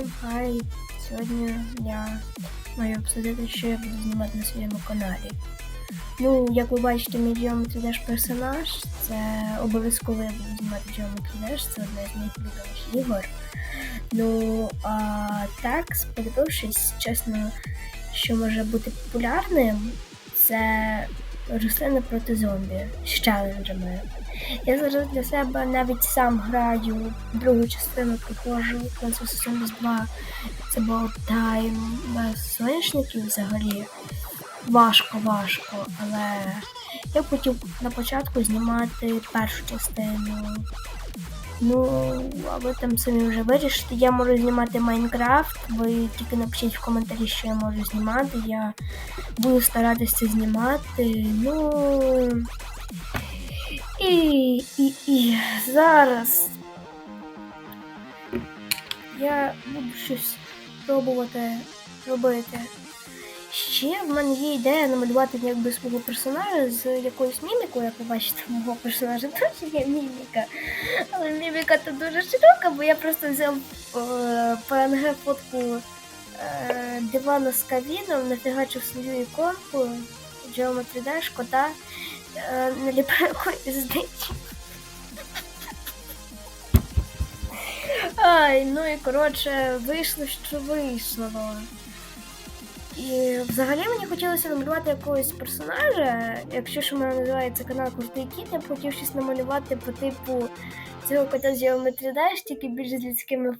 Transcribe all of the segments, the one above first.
Всім хай! Сьогодні я маю обсудити, що я буду знімати на своєму каналі. Ну, як ви бачите, мій Geometry Dash персонаж, це обов'язково я буду знімати Geometry Dash, це одна з моїх улюблених ігор. Ну, а так, подивившись, чесно, що може бути популярним, це рослина проти зомбі з челенджами. Я зараз для себе навіть сам граю другу частину проходжу vs. Zombies 2. Це був тайм без соняшників взагалі. Важко, важко, але я хотів на початку знімати першу частину. Ну, а ви там самі вже вирішите. Я можу знімати Майнкрафт. Ви тільки напишіть в коментарі, що я можу знімати. Я буду старатися знімати. Ну. І, і, і зараз я буду щось пробувати робити. Ще в мене є ідея намалювати якби свого персонажа з якоюсь мімікою, як ви бачите, мого персонажа теж є міміка. Але міміка тут дуже широка, бо я просто взяв е, PNG фотку е, дивана з кавіном, нафігачив свою іконку, Geometry Dash, кота, е, якоїсь здичі. Ай, ну і коротше, вийшло, що вийшло. І взагалі мені хотілося намалювати якогось персонажа. Якщо ж у мене називається канал Крутий Кіт, я б хотів щось намалювати по типу цього кота з Geometry Dash, тільки більш з людськими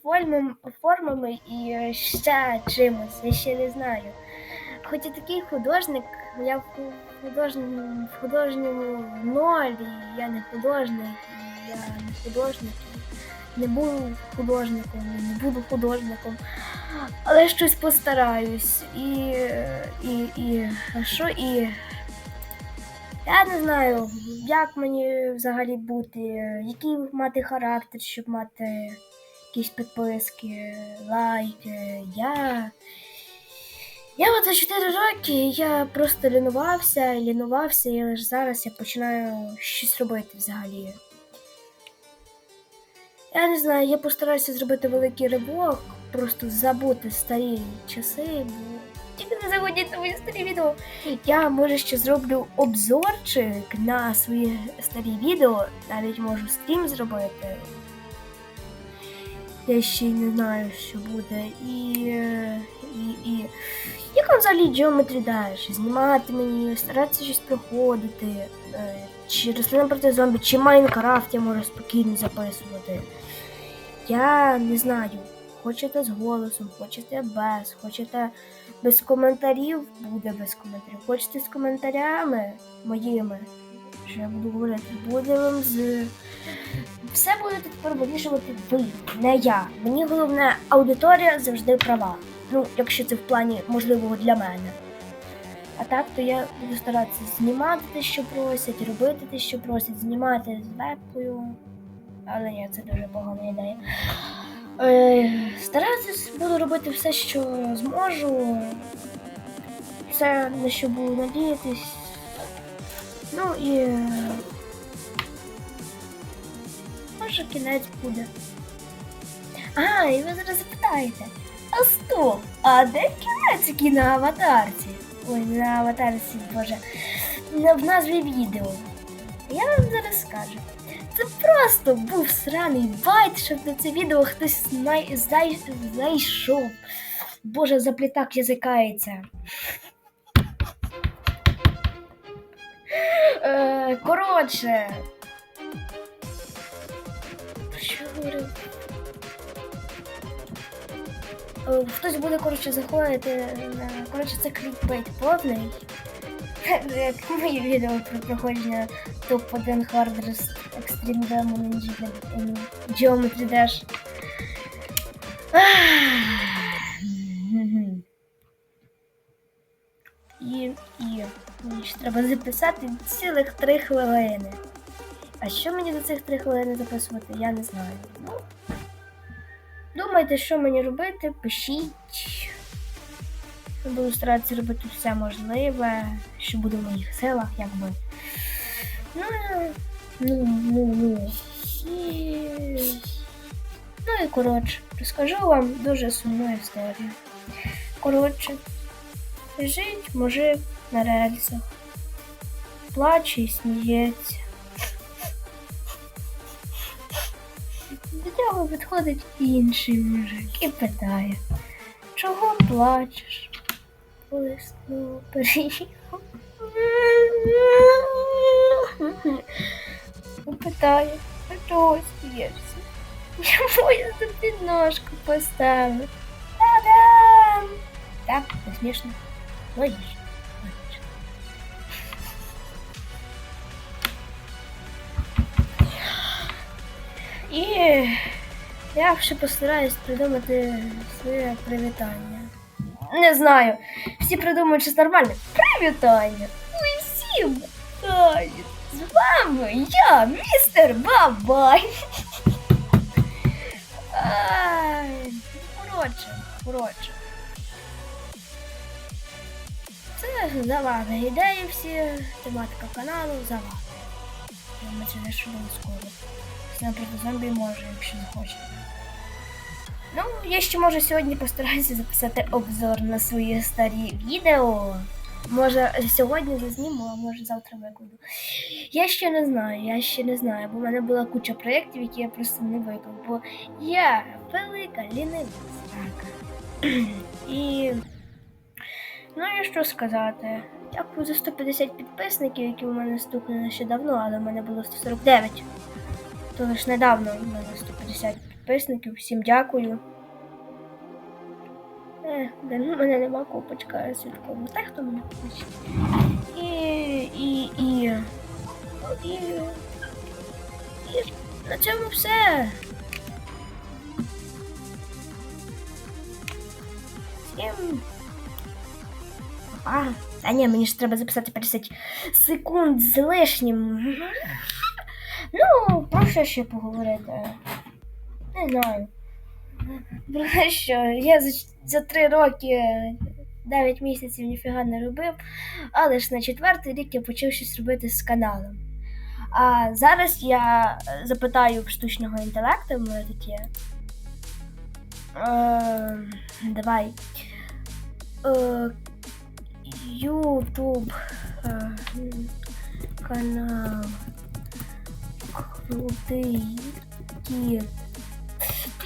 формами, і ще чимось, я ще не знаю. Хоч і такий художник, я в художньому, в художньому ноль, і я не художник, я не художник, не буду художником, не буду художником. Але щось постараюсь. І. і. і. а що і. Я не знаю, як мені взагалі бути, який мати характер, щоб мати якісь підписки, лайки. Я. Я от за 4 роки я просто лінувався, лінувався, і лише зараз я починаю щось робити взагалі. Я не знаю, я постараюся зробити великий ривок, просто забути старі часи, бо тільки не заводять на мої старі відео. Я може ще зроблю обзорчик на свої старі відео, навіть можу стрім зробити. Я ще й не знаю, що буде. І. і, і... Як вам взагалі Geometry Dash? Знімати мені, старатися щось проходити. е, Чи рослина проти зомбі, чи Майнкрафт я можу спокійно записувати. Я не знаю. Хочете з голосом, хочете без, хочете без коментарів, буде без коментарів. Хочете з коментарями моїми, що я буду говорити, буде вам з. Все будете тепер вирішувати ви, не я. Мені головне, аудиторія завжди права. Ну, якщо це в плані можливого для мене. А так, то я буду старатися знімати те, що просять, робити те, що просять, знімати з вебкою. Але ні, це дуже погана ідея. Е, старатись буду робити все, що зможу. Все, на що буду надіятись. Ну і. е, Може кінець буде. А, і ви зараз запитаєте. А стоп! А де кінець який на аватарці? Ой, на аватарці, боже. В назві відео. Я вам зараз скажу. Це просто був сраний байт, щоб на це відео хтось знай... знай... знайшов. Боже, заплітак язикається. Е, коротше. Що говорив? Е, Хтось буде, коротше, заходити. на- Коротше, це клікбейт повний. Як моє відео про проходження топ-1 Hardest Extreme Demon Engine Geometry Dash. І, і мені ще треба записати цілих три хвилини. А що мені за цих три хвилини записувати, я не знаю. Ну, думайте, що мені робити, пишіть. Я буду старатися робити все можливе, що буде в моїх силах, якби. Ну, ну, ну, ну. І... Ну і коротше, розкажу вам дуже сумну історію. Коротше, лежить мужик на рельсах, плаче і сміється. До нього підходить інший мужик і питає, чого плачеш? Весну переїхав. Питає, а чого? Чому я тобі ножку поставив? Та-дам! Так, не смішно. Логічно. І я ще постараюсь придумати своє привітання. Не знаю. Всі придумують щось нормальне. Привітання! Усім! Вітаю! З вами я, містер Бабай! Ай, коротше, коротше. Це завада. Ідеї всі, тематика каналу, завада. Ми це не швидко. Наприклад, зомбі може, якщо захоче. Ну, я ще може сьогодні постараюся записати обзор на свої старі відео. Може сьогодні зазніму, а може завтра викладу. Я ще не знаю, я ще не знаю, бо в мене була куча проєктів, які я просто не виклав. Бо я велика лінива. І ну і що сказати. Дякую за 150 підписників, які у мене стукли нещодавно, але в мене було 149. То лише недавно у мене 150 підписників. Всім дякую. Е, де ну, мене нема купочка свідком. Та хто мене купить? І, і, і, і, і на цьому все. Всім. А, та ні, мені ж треба записати 50 секунд з лишнім. Ну, про що ще поговорити? Не знаю. Про що я за, за три роки, 9 місяців ніфіга не робив, але ж на четвертий рік я почав щось робити з каналом. А зараз я запитаю штучного інтелекту, моє таке. Е, давай. Е, е, канал. Крутий кіт.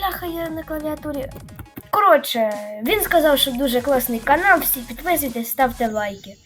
Бляха, на клавіатурі. Коротше, він сказав, що дуже класний канал. Всі підписуйтесь, ставте лайки.